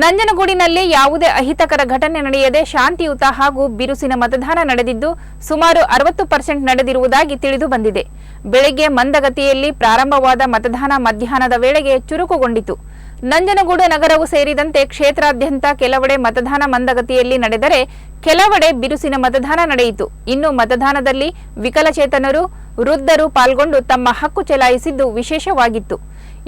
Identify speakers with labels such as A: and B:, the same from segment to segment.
A: ನಂಜನಗೂಡಿನಲ್ಲಿ ಯಾವುದೇ ಅಹಿತಕರ ಘಟನೆ ನಡೆಯದೆ ಶಾಂತಿಯುತ ಹಾಗೂ ಬಿರುಸಿನ ಮತದಾನ ನಡೆದಿದ್ದು, ಸುಮಾರು ಅರವತ್ತು ಪರ್ಸೆಂಟ್ ನಡೆದಿರುವುದಾಗಿ ತಿಳಿದು ಬಂದಿದೆ. ಬೆಳಗ್ಗೆ ಮಂದಗತಿಯಲ್ಲಿ ಪ್ರಾರಂಭವಾದ ಮತದಾನ ಮಧ್ಯಾಹ್ನದ ವೇಳೆಗೆ ಚುರುಕುಗೊಂಡಿತು. ನಂಜನಗೂಡು ನಗರವು ಸೇರಿದಂತೆ ಕ್ಷೇತ್ರಾದ್ಯಂತ ಕೆಲವೆಡೆ ಮತದಾನ ಮಂದಗತಿಯಲ್ಲಿ ನಡೆದರೆ, ಕೆಲವೆಡೆ ಬಿರುಸಿನ ಮತದಾನ ನಡೆಯಿತು. ಇನ್ನು ಮತದಾನದಲ್ಲಿ ವಿಕಲಚೇತನರು, ವೃದ್ಧರು ಪಾಲ್ಗೊಂಡು ತಮ್ಮ ಹಕ್ಕು ಚಲಾಯಿಸಿದ್ದು ವಿಶೇಷವಾಗಿತ್ತು.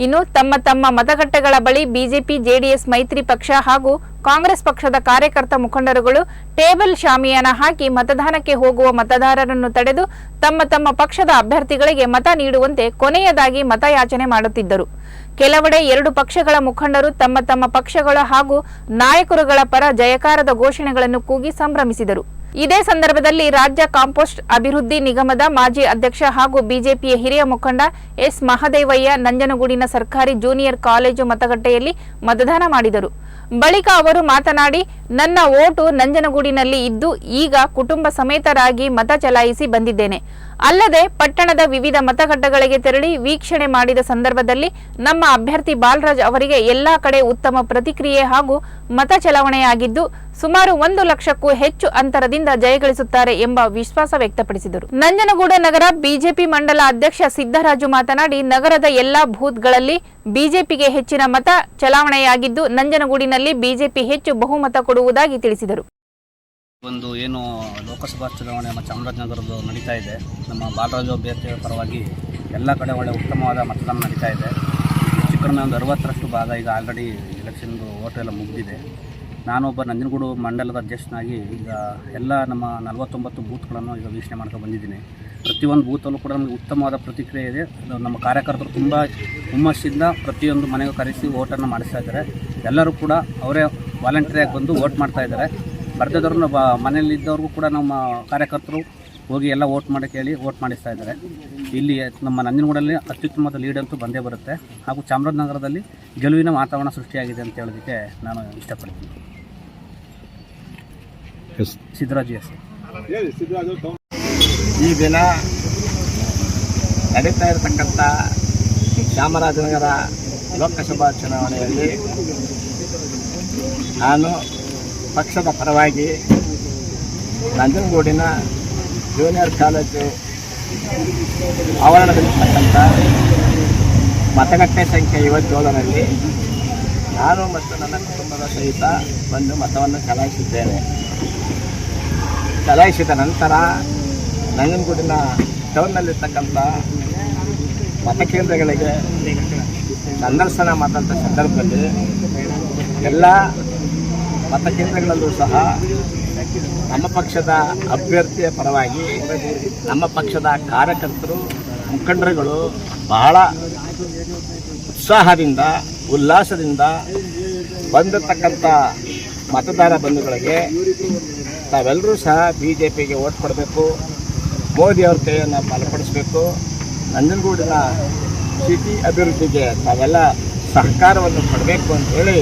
A: ಇನ್ನು ತಮ್ಮ ತಮ್ಮ ಮತಗಟ್ಟೆಗಳ ಬಳಿ ಬಿಜೆಪಿ, ಜೆಡಿಎಸ್, ಮೈತ್ರಿ ಪಕ್ಷ ಹಾಗೂ ಕಾಂಗ್ರೆಸ್ ಪಕ್ಷದ ಕಾರ್ಯಕರ್ತ ಮುಖಂಡರುಗಳು ಟೇಬಲ್ ಶಾಮಿಯಾನ ಹಾಕಿ ಮತದಾನಕ್ಕೆ ಹೋಗುವ ಮತದಾರರನ್ನು ತಡೆದು ತಮ್ಮ ತಮ್ಮ ಪಕ್ಷದ ಅಭ್ಯರ್ಥಿಗಳಿಗೆ ಮತ ನೀಡುವಂತೆ ಕೊನೆಯದಾಗಿ ಮತಯಾಚನೆ ಮಾಡುತ್ತಿದ್ದರು. ಕೆಲವೆಡೆ ಎರಡು ಪಕ್ಷಗಳ ಮುಖಂಡರು ತಮ್ಮ ತಮ್ಮ ಪಕ್ಷಗಳ ಹಾಗೂ ನಾಯಕರುಗಳ ಪರ ಜಯಕಾರದ ಘೋಷಣೆಗಳನ್ನು ಕೂಗಿ ಸಂಭ್ರಮಿಸಿದರು. ಇದೇ ಸಂದರ್ಭದಲ್ಲಿ ರಾಜ್ಯ ಕಾಂಪೋಸ್ಟ್ ಅಭಿವೃದ್ಧಿ ನಿಗಮದ ಮಾಜಿ ಅಧ್ಯಕ್ಷ ಹಾಗೂ ಬಿಜೆಪಿಯ ಹಿರಿಯ ಮುಖಂಡ ಎಸ್ ಮಹದೇವಯ್ಯ ನಂಜನಗೂಡಿನ ಸರ್ಕಾರಿ ಜೂನಿಯರ್ ಕಾಲೇಜು ಮತಗಟ್ಟೆಯಲ್ಲಿ ಮತದಾನ ಮಾಡಿದರು. ಬಳಿಕ ಅವರು ಮಾತನಾಡಿ ನನ್ನ ಓಟು ನಂಜನಗೂಡಿನಲ್ಲಿ ಇದ್ದು ಈಗ ಕುಟುಂಬ ಸಮೇತರಾಗಿ ಮತ ಚಲಾಯಿಸಿ ಬಂದಿದ್ದೇನೆ. ಅಲ್ಲದೆ ಪಟ್ಟಣದ ವಿವಿಧ ಮತಗಟ್ಟೆಗಳಿಗೆ ತೆರಳಿ ವೀಕ್ಷಣೆ ಮಾಡಿದ ಸಂದರ್ಭದಲ್ಲಿ ನಮ್ಮ ಅಭ್ಯರ್ಥಿ ಬಾಲರಾಜ್ ಅವರಿಗೆ ಎಲ್ಲಾ ಕಡೆ ಉತ್ತಮ ಪ್ರತಿಕ್ರಿಯೆ ಹಾಗೂ ಮತ ಚಲಾವಣೆಯಾಗಿದ್ದು ಸುಮಾರು ಒಂದು ಲಕ್ಷಕ್ಕೂ ಹೆಚ್ಚು ಅಂತರದಿಂದ ಜಯಗಳಿಸುತ್ತಾರೆ ಎಂಬ ವಿಶ್ವಾಸ ವ್ಯಕ್ತಪಡಿಸಿದರು. ನಂಜನಗೂಡ ನಗರ ಬಿಜೆಪಿ ಮಂಡಲ ಅಧ್ಯಕ್ಷ ಸಿದ್ದರಾಜು ಮಾತನಾಡಿ, ನಗರದ ಎಲ್ಲಾ ಬೂತ್ಗಳಲ್ಲಿ ಬಿಜೆಪಿಗೆ ಹೆಚ್ಚಿನ ಮತ ಚಲಾವಣೆಯಾಗಿದ್ದು ನಂಜನಗೂಡಿನಲ್ಲಿ ಬಿಜೆಪಿ ಹೆಚ್ಚು ಬಹುಮತ ಕೊಡುವುದಾಗಿ ತಿಳಿಸಿದರು.
B: ಒಂದು ಏನು ಲೋಕಸಭಾ ಚುನಾವಣೆ ನಮ್ಮ ಚಾಮರಾಜನಗರದ್ದು ನಡೀತಾ ಇದೆ. ನಮ್ಮ ಬಾಲರಾಜು ಅಭ್ಯರ್ಥಿಯ ಪರವಾಗಿ ಎಲ್ಲ ಕಡೆ ಒಳ್ಳೆ ಉತ್ತಮವಾದ ಮತದಾನ ನಡೀತಾ ಇದೆ. ಹೆಚ್ಚು ಕಡಿಮೆ ಒಂದು ಅರವತ್ತರಷ್ಟು ಭಾಗ ಈಗ ಆಲ್ರೆಡಿ ಎಲೆಕ್ಷನ್ದು ಓಟು ಎಲ್ಲ ಮುಗಿದಿದೆ. ನಾನೊಬ್ಬ ನಂಜನಗೂಡು ಮಂಡಲದ ಅಧ್ಯಕ್ಷನಾಗಿ ಈಗ ಎಲ್ಲ ನಮ್ಮ ನಲವತ್ತೊಂಬತ್ತು ಬೂತ್ಗಳನ್ನು ಈಗ ವೀಕ್ಷಣೆ ಮಾಡ್ಕೊಂಡು ಬಂದಿದ್ದೀನಿ. ಪ್ರತಿಯೊಂದು ಬೂತಲ್ಲೂ ಕೂಡ ನಮಗೆ ಉತ್ತಮವಾದ ಪ್ರತಿಕ್ರಿಯೆ ಇದೆ. ಇದು ನಮ್ಮ ಕಾರ್ಯಕರ್ತರು ತುಂಬ ಹುಮ್ಮಸ್ಸಿಂದ ಪ್ರತಿಯೊಂದು ಮನೆಗೂ ಕರೆಸಿ ಓಟನ್ನು ಮಾಡಿಸ್ತಾ ಇದ್ದಾರೆ. ಎಲ್ಲರೂ ಕೂಡ ಅವರೇ ವಾಲಂಟಿಯರಾಗಿ ಬಂದು ವೋಟ್ ಮಾಡ್ತಾ ಇದ್ದಾರೆ. ಬರ್ದಿದ್ದವ್ರನ್ನ ಬ ಮನೆಯಲ್ಲಿದ್ದವ್ರಿಗೂ ಕೂಡ ನಮ್ಮ ಕಾರ್ಯಕರ್ತರು ಹೋಗಿ ಎಲ್ಲ ವೋಟ್ ಮಾಡೋಕ್ಕೆ ಹೇಳಿ ವೋಟ್ ಮಾಡಿಸ್ತಾ ಇದ್ದಾರೆ. ಇಲ್ಲಿ ನಮ್ಮ ನಂಜನಗೂಡಲ್ಲಿ ಅತ್ಯುತ್ತಮವಾದ ಲೀಡ್ ಅಂತೂ ಬಂದೇ ಬರುತ್ತೆ. ಹಾಗೂ ಚಾಮರಾಜನಗರದಲ್ಲಿ ಗೆಲುವಿನ ವಾತಾವರಣ ಸೃಷ್ಟಿಯಾಗಿದೆ ಅಂತ ಹೇಳೋದಕ್ಕೆ ನಾನು ಇಷ್ಟಪಡ್ತೀನಿ. ಸಿದ್ದರಾಜು ಎಸ್.
C: ಈ ದಿನ ನಡೀತಾ ಇರತಕ್ಕಂಥ ಚಾಮರಾಜನಗರ ಲೋಕಸಭಾ ಚುನಾವಣೆಯಲ್ಲಿ ನಾನು ಪಕ್ಷದ ಪರವಾಗಿ ನಂಜನಗೂಡಿನ ಜೂನಿಯರ್ ಕಾಲೇಜು ಆವರಣದಲ್ಲಿರ್ತಕ್ಕಂಥ ಮತಗಟ್ಟೆ ಸಂಖ್ಯೆ ಐವತ್ತೇಳರಲ್ಲಿ ನಾನು ಮತ್ತು ನನ್ನ ಕುಟುಂಬದ ಸಹಿತ ಬಂದು ಮತವನ್ನು ಚಲಾಯಿಸಿದ್ದೇನೆ. ಚಲಾಯಿಸಿದ ನಂತರ ನಂಜನಗೂಡಿನ ಟೌನ್ನಲ್ಲಿರ್ತಕ್ಕಂಥ ಮತಕೇಂದ್ರಗಳಿಗೆ ಸಂದರ್ಶನ ಮಾಡಿದಂಥ ಸಂದರ್ಭದಲ್ಲಿ ಎಲ್ಲ ಮತಕೇಂದ್ರಗಳಲ್ಲೂ ಸಹ ನಮ್ಮ ಪಕ್ಷದ ಅಭ್ಯರ್ಥಿಯ ಪರವಾಗಿ ನಮ್ಮ ಪಕ್ಷದ ಕಾರ್ಯಕರ್ತರು, ಮುಖಂಡರುಗಳು ಬಹಳ ಉತ್ಸಾಹದಿಂದ, ಉಲ್ಲಾಸದಿಂದ ಬಂದಿರತಕ್ಕಂಥ ಮತದಾರ ಬಂಧುಗಳಿಗೆ ತಾವೆಲ್ಲರೂ ಸಹ ಬಿ ಜೆ ಪಿಗೆ ಓಟ್ ಕೊಡಬೇಕು ಮೋದಿಯವ್ರ ಕೈಯನ್ನು ಬಲಪಡಿಸಬೇಕು. ನಂಜನಗೂಡಿನ ಸಿಟಿ ಅಭಿವೃದ್ಧಿಗೆ ತಾವೆಲ್ಲ ಸಹಕಾರವನ್ನು ಕೊಡಬೇಕು ಅಂತೇಳಿ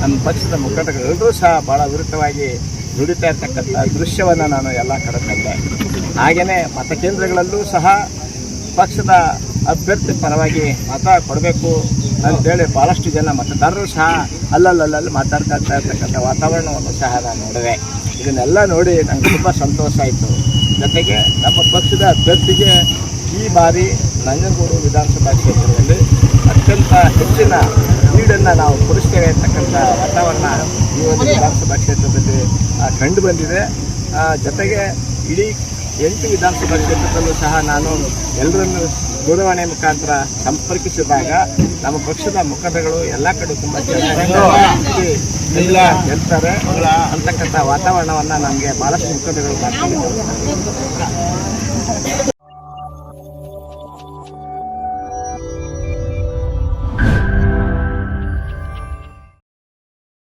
C: ನಮ್ಮ ಪಕ್ಷದ ಮುಖಂಡಗಳೆಲ್ಲರೂ ಸಹ ಭಾಳ ವಿರುದ್ಧವಾಗಿ ದುಡಿತಾ ಇರ್ತಕ್ಕಂಥ ದೃಶ್ಯವನ್ನು ನಾನು ಎಲ್ಲ ಕಡೆ ಕಂಡೆ. ಹಾಗೆಯೇ ಮತಕೇಂದ್ರಗಳಲ್ಲೂ ಸಹ ಪಕ್ಷದ ಅಭ್ಯರ್ಥಿ ಪರವಾಗಿ ಮತ ಕೊಡಬೇಕು ಅಂತೇಳಿ ಭಾಳಷ್ಟು ಜನ ಮತದಾರರು ಸಹ ಅಲ್ಲಲ್ಲಲ್ಲಿ ಮಾತಾಡ್ತಾ ಇರ್ತಕ್ಕಂಥ ವಾತಾವರಣವನ್ನು ಸಹ ನಾನು ನೋಡಿದೆ. ಇದನ್ನೆಲ್ಲ ನೋಡಿ ನನಗೆ ತುಂಬ ಸಂತೋಷ ಆಯಿತು. ಜೊತೆಗೆ ನಮ್ಮ ಪಕ್ಷದ ಅಭ್ಯರ್ಥಿಗೆ ಈ ಬಾರಿ ನಂಜನಗೂಡು ವಿಧಾನಸಭಾ ಕ್ಷೇತ್ರದಲ್ಲಿ ಅತ್ಯಂತ ಹೆಚ್ಚಿನ ಲೀಡನ್ನು ನಾವು ಕೊಡಿಸ್ತೇವೆ ಅಂತಕ್ಕಂಥ ವಾತಾವರಣ ಈ ಒಂದು ವಿಧಾನಸಭಾ ಕ್ಷೇತ್ರದಲ್ಲಿ ಕಂಡು ಬಂದಿದೆ. ಜೊತೆಗೆ ಇಡೀ ಎಂಟು ವಿಧಾನಸಭಾ ಕ್ಷೇತ್ರದಲ್ಲೂ ಸಹ ನಾನು ಎಲ್ಲರನ್ನು ದೂರವಾಣಿ ಮುಖಾಂತರ ಸಂಪರ್ಕಿಸಿದಾಗ ನಮ್ಮ ಪಕ್ಷದ ಮುಖಂಡಗಳು ಎಲ್ಲ ಕಡೆ ತುಂಬ ಗೆಲ್ತಾರೆ ಅಂತಕ್ಕಂಥ ವಾತಾವರಣವನ್ನು ನಮಗೆ ಭಾಳಷ್ಟು ಮುಖಂಡಗಳು ಮಾಡ್ಕೊಂಡಿದ್ದಾರೆ